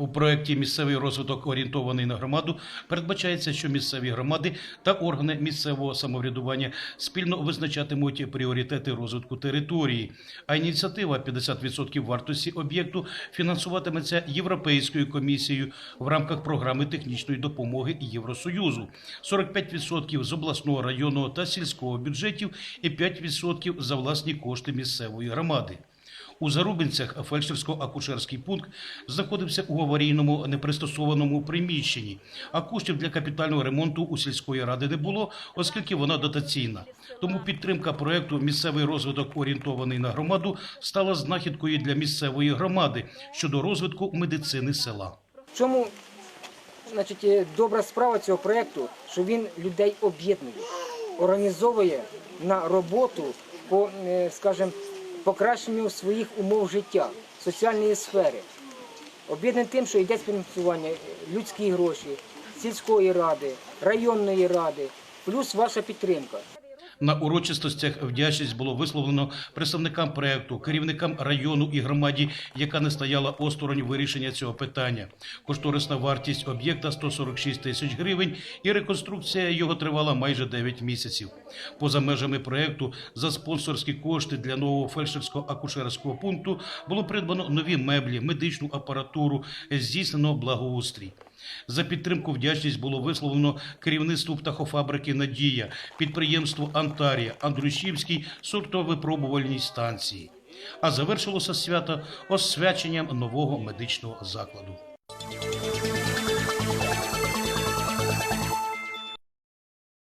У проєкті місцевий розвиток орієнтований на громаду передбачається, що місцеві громади та органи місцевого самоврядування спільно визначатимуть пріоритети розвитку території. А ініціатива 50% вартості об'єкту фінансуватиметься Європейською комісією в рамках програми технічної допомоги Євросоюзу, 45% з обласного районного та сільського бюджетів і 5% за власні кошти місцевої громади. У Зарубинцях фельдшерсько-акушерський пункт знаходився у аварійному непристосованому приміщенні, а коштів для капітального ремонту у сільської ради не було, оскільки вона дотаційна. Тому підтримка проекту Місцевий розвиток орієнтований на громаду стала знахідкою для місцевої громади щодо розвитку медицини села. В чому значить, добра справа цього проєкту, що він людей об'єднує, організовує на роботу по, е, скажімо, покращенню своїх умов життя, соціальної сфери. Об'єднаний тим, що йде співфінансування, людські гроші, сільської ради, районної ради, плюс ваша підтримка. На урочистостях вдячність було висловлено представникам проекту, керівникам району і громаді, яка не стояла осторонь вирішення цього питання. Кошторисна вартість об'єкта 146 тисяч гривень, і реконструкція його тривала майже 9 місяців. Поза межами проекту за спонсорські кошти для нового фельдшерсько-акушерського пункту було придбано нові меблі, медичну апаратуру, здійснено благоустрій. За підтримку вдячність було висловлено керівництву птахофабрики Надія, підприємству Антарія, Андрушівській сортовипробувальній станції. А завершилося свято освяченням нового медичного закладу.